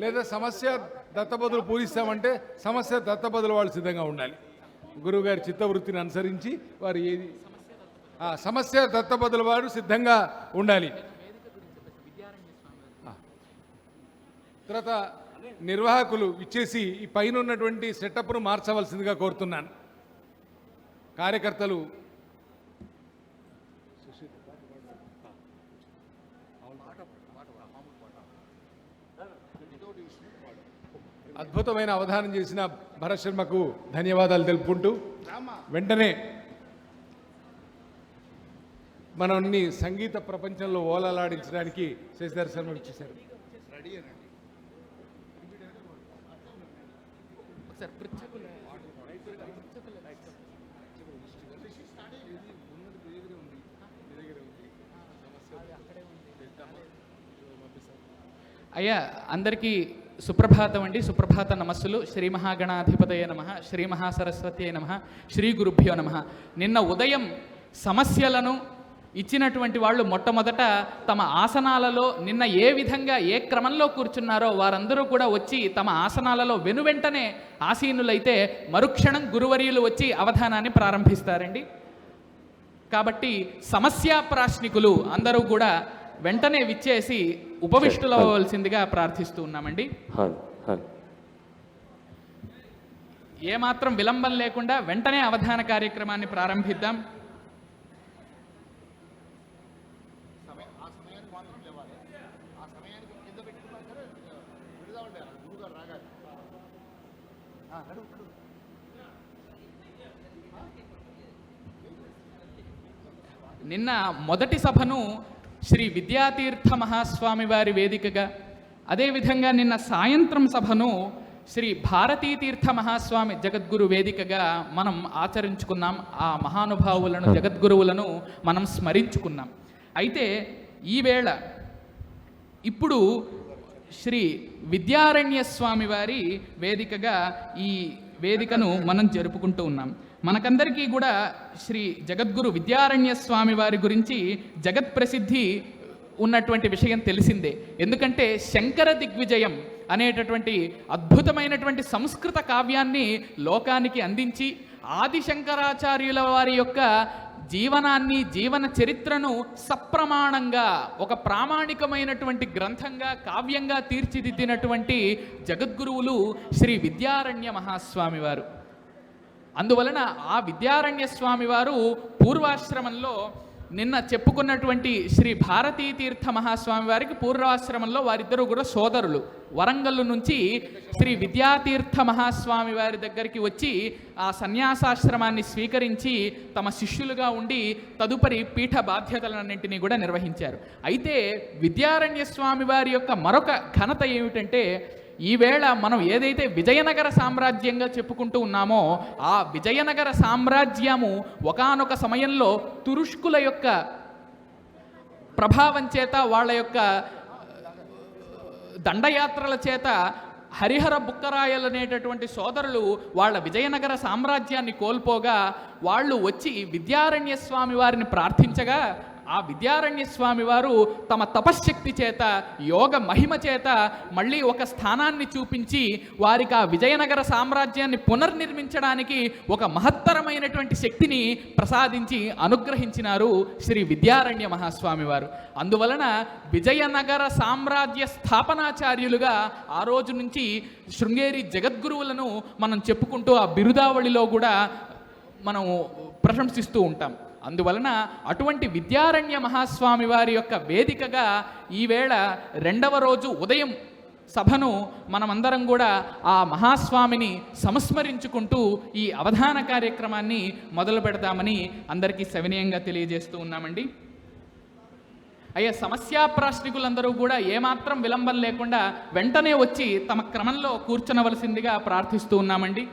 లేదా సమస్య దత్తబదులు పూరిస్తామంటే సమస్య దత్తబదులు వాళ్ళు సిద్ధంగా ఉండాలి. గురువుగారి చిత్తవృత్తిని అనుసరించి వారు ఏది సమస్య దత్తబదులు వారు సిద్ధంగా ఉండాలి. తర్వాత నిర్వాహకులు ఇచ్చేసి ఈ పైన ఉన్నటువంటి సెటప్ను మార్చవలసిందిగా కోరుతున్నాను. కార్యకర్తలు అద్భుతమైన అవధానం చేసిన భరత్ శర్మకు ధన్యవాదాలు తెలుపుకుంటూ వెంటనే మనల్ని సంగీత ప్రపంచంలో ఓలలాడించడానికి శశిధర్ శర్మ ఇచ్చేశారు అయ్యా అందరికీ సుప్రభాతం అండి సుప్రభాత నమస్సులు. శ్రీ మహాగణాధిపతయ నమ శ్రీ మహాసరస్వతి నమ శ్రీ గురుభ్యో నమ. నిన్న ఉదయం సమస్యలను ఇచ్చినటువంటి వాళ్ళు మొట్టమొదట తమ ఆసనాలలో నిన్న ఏ విధంగా ఏ క్రమంలో కూర్చున్నారో వారందరూ కూడా వచ్చి తమ ఆసనాలలో వెనువెంటనే ఆసీనులైతే మరుక్షణం గురువర్యులు వచ్చి అవధానాన్ని ప్రారంభిస్తారండి. కాబట్టి సమస్యా ప్రాశ్నికులు అందరూ కూడా వెంటనే విచ్చేసి ఉపవిష్టులవ్వవలసిందిగా ప్రార్థిస్తూ ఉన్నామండి. ఏమాత్రం విలంబం లేకుండా వెంటనే అవధాన కార్యక్రమాన్ని ప్రారంభిద్దాం. నిన్న మొదటి సభను శ్రీ విద్యాతీర్థ మహాస్వామి వారి వేదికగా అదేవిధంగా నిన్న సాయంత్రం సభను శ్రీ భారతీతీర్థ మహాస్వామి జగద్గురు వేదికగా మనం ఆచరించుకున్నాం. ఆ మహానుభావులను జగద్గురువులను మనం స్మరించుకున్నాం. అయితే ఈవేళ ఇప్పుడు శ్రీ విద్యారణ్య స్వామి వారి వేదికగా ఈ వేదికను మనం జరుపుకుంటూ ఉన్నాం. మనకందరికీ కూడా శ్రీ జగద్గురు విద్యారణ్య స్వామి వారి గురించి జగత్ ప్రసిద్ధి ఉన్నటువంటి విషయం తెలిసిందే. ఎందుకంటే శంకర దిగ్విజయం అనేటటువంటి అద్భుతమైనటువంటి సంస్కృత కావ్యాన్ని లోకానికి అందించి ఆది శంకరాచార్యుల వారి యొక్క జీవనాన్ని జీవన చరిత్రను సప్రమాణంగా ఒక ప్రామాణికమైనటువంటి గ్రంథంగా కావ్యంగా తీర్చిదిద్దినటువంటి జగద్గురువులు శ్రీ విద్యారణ్య మహాస్వామి వారు. అందువలన ఆ విద్యారణ్య స్వామి వారు పూర్వాశ్రమంలో నిన్న చెప్పుకున్నటువంటి శ్రీ భారతీ తీర్థ మహాస్వామి వారికి పూర్వాశ్రమంలో వారిద్దరూ కూడా సోదరులు. వరంగల్ నుంచి శ్రీ విద్యాతీర్థ మహాస్వామి వారి దగ్గరికి వచ్చి ఆ సన్యాసాశ్రమాన్ని స్వీకరించి తమ శిష్యులుగా ఉండి తదుపరి పీఠ బాధ్యతలన్నింటినీ కూడా నిర్వహించారు. అయితే విద్యారణ్య స్వామి వారి యొక్క మరొక ఘనత ఏమిటంటే ఈవేళ మనం ఏదైతే విజయనగర సామ్రాజ్యంగా చెప్పుకుంటూ ఉన్నామో ఆ విజయనగర సామ్రాజ్యము ఒకానొక సమయంలో తురుష్కుల యొక్క ప్రభావం చేత వాళ్ళ యొక్క దండయాత్రల చేత హరిహర బుక్కరాయలు అనేటటువంటి సోదరులు వాళ్ళ విజయనగర సామ్రాజ్యాన్ని కోల్పోగా వాళ్ళు వచ్చి విద్యారణ్య స్వామి వారిని ప్రార్థించగా ఆ విద్యారణ్య స్వామి వారు తమ తపశ్శక్తి చేత యోగ మహిమ చేత మళ్ళీ ఒక స్థానాన్ని చూపించి వారికి ఆ విజయనగర సామ్రాజ్యాన్ని పునర్నిర్మించడానికి ఒక మహత్తరమైనటువంటి శక్తిని ప్రసాదించి అనుగ్రహించినారు శ్రీ విద్యారణ్య మహాస్వామి వారు. అందువలన విజయనగర సామ్రాజ్య స్థాపనాచార్యులుగా ఆ రోజు నుంచి శృంగేరి జగద్గురువులను మనం చెప్పుకుంటూ ఆ బిరుదావళిలో కూడా మనం ప్రశంసిస్తూ ఉంటాం. అందువలన అటువంటి విద్యారణ్య మహాస్వామి వారి యొక్క వేదికగా ఈవేళ రెండవ రోజు ఉదయం సభను మనమందరం కూడా ఆ మహాస్వామిని సంస్మరించుకుంటూ ఈ అవధాన కార్యక్రమాన్ని మొదలు పెడతామని అందరికీ సవినయంగా తెలియజేస్తూ ఉన్నామండి. అయ్యా సమస్యా సమస్యాప్రాశ్నికులందరూ కూడా ఏమాత్రం విలంబం లేకుండా వెంటనే వచ్చి తమ క్రమంలో కూర్చునవలసిందిగా ప్రార్థిస్తూ ఉన్నామండి.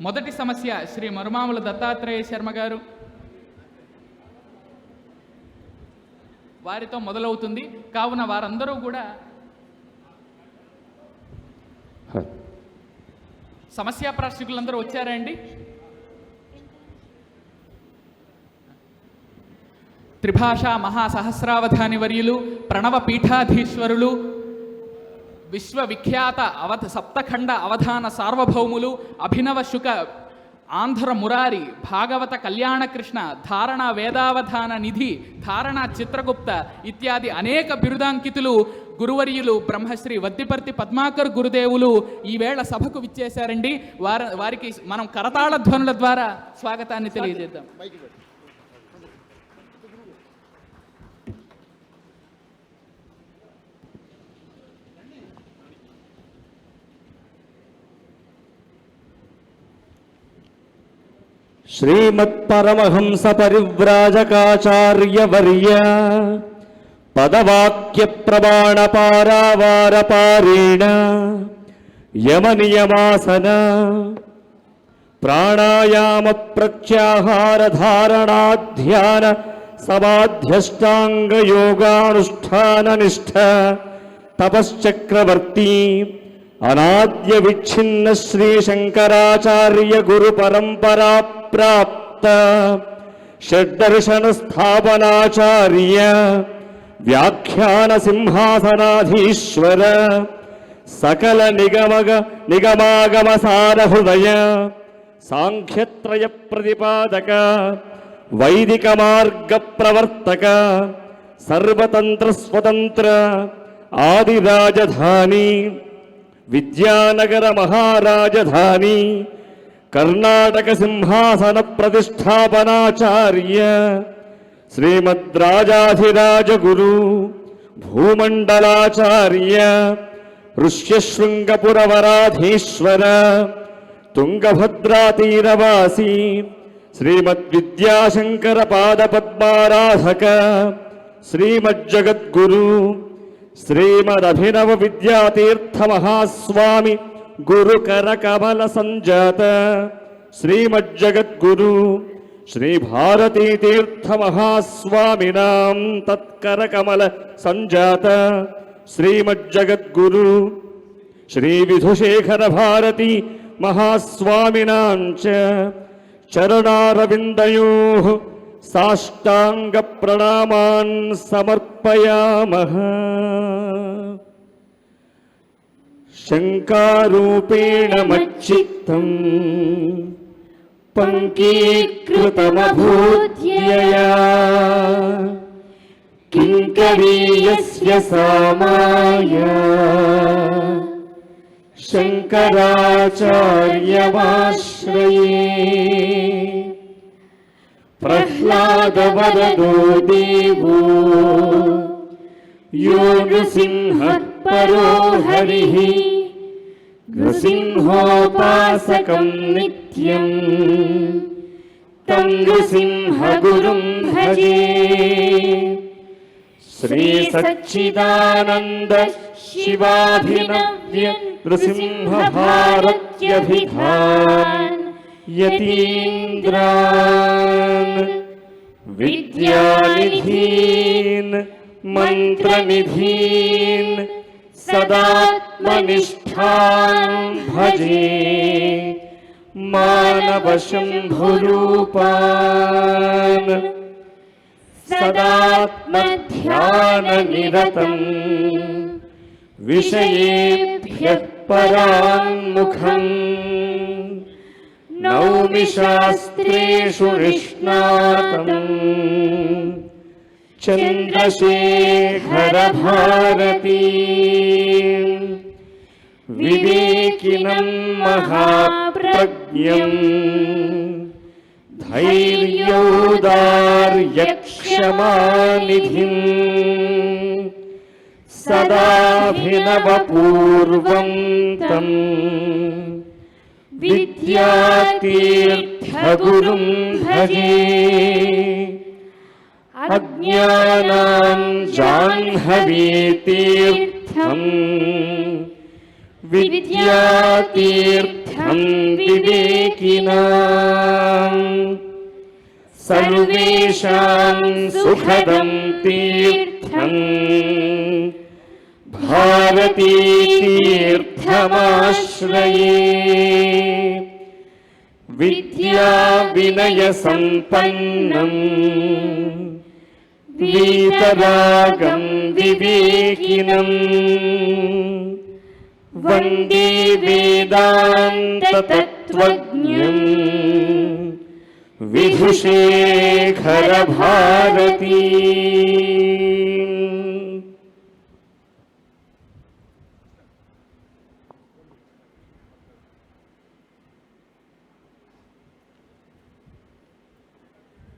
మొదటి సమస్య శ్రీ మరుమాముల దత్తాత్రేయ శర్మ గారు. వారితో మొదలవుతుంది. కావున వారందరూ కూడా హాన్ త్రిభాషా మహాసహస్రావధాని వర్యులు ప్రణవ పీఠాధీశ్వరులు విశ్వవిఖ్యాత అవధ సప్తఖండ అవధాన సార్వభౌములు అభినవ శుక ఆంధ్ర మురారి భాగవత కళ్యాణకృష్ణ ధారణ వేదావధాన నిధి ధారణ చిత్రగుప్త ఇత్యాది అనేక బిరుదాంకితులు గురువర్యులు బ్రహ్మశ్రీ వద్దిపర్తి పద్మాకర్ గురుదేవులు ఈవేళ సభకు విచ్చేశారండి. వారి వారికి మనం కరతాళ ధ్వనుల ద్వారా స్వాగతాన్ని తెలియజేద్దాం. శ్రీమత్పరమహంస పరివ్రాజకాచార్యవర్య పదవాక్య ప్రమాణ పారావార పారేణ యమనియమాసన ప్రాణాయామ ప్రత్యాహార ధారణాధ్యాన సమాధ్యష్టాంగ యోగానుష్ఠాన నిష్ఠ తపశ్చక్రవర్తి అనాద్య విచ్ఛిన్న శ్రీ శంకరాచార్య గురు పరంపరా ప్రాప్త. షడ్దర్శన స్థాపనాచార్య వ్యాఖ్యాన సింహాసనాధీశ్వర సకల నిగమగ నిగమాగమ సార హృదయ సాంఖ్యత్రయ ప్రతిపాదక వైదిక మార్గ ప్రవర్తక సర్వతంత్ర స్వతంత్ర ఆది రాజధాని విద్యానగర మహారాజధాని కర్ణాటక సింహాసన ప్రతిష్టాపనాచార్య శ్రీమద్రాజాధిరాజ గురు భూమండలాచార్య ఋష్యశృంగపురవరాధీశ్వర తుంగభద్రాతీరవాసి శ్రీమద్విద్యాశంకర పాదపద్మారాధక శ్రీమజ్జగద్గురు శ్రీమదభినవ విద్యాతీర్థ మహాస్వామి గురు కరకమల సంజాత. శ్రీమజ్జగద్గురు శ్రీ భారతీ తీర్థ మహాస్వామినాం తత్కరకమల సంజాత. శ్రీమజ్జగద్గురు శ్రీ విధుశేఖర భారతి మహాస్వామినాం చ. చరణారవిందయో సాష్టాంగ ప్రణామాన్ సమర్పయామః. శంకారూపేణ మచ్చిత్తం పంకీకృతమభూత్యయా కింకరీయస్య సామాయ శంకరాచార్యమాశ్రయే ప్రహ్లాదవరదో దేవో యో నృసింహ పరో नृसिंहोपासकं नित्यम्। तं नृसिंहगुरुं भजे। श्रीसच्चिदानन्द शिवाभिनव्य नृसिंहभारत्यभिधान्। यतीन्द्रान् विद्याविधीन् मन्त्रविधीन् सदात्मनिष्ठाम् भजे मानवशम्भुरूपान् सदात्मध्याननिरतम् विषयेभ्यः परान्मुखम् नौमि शास्त्रेषु निष्णातम् పరాన్ముఖం నౌమి శాస్త్రేషు నిష్ణాతం చంద్రశేఖర భారతీ వివేకినం మహాప్రజ్ఞం ధైర్యోదార్యక్షమానిధిం సదాభినవపూర్వం తం విద్యాతీర్థగురుం భజే అజ్ఞానాం జాహ్నవీతీర్థం విద్యాతీర్థం वीतरागं विवेकिनम्। वन्दे वेदान्ततत्त्वज्ञम्। विभुशेखरभारती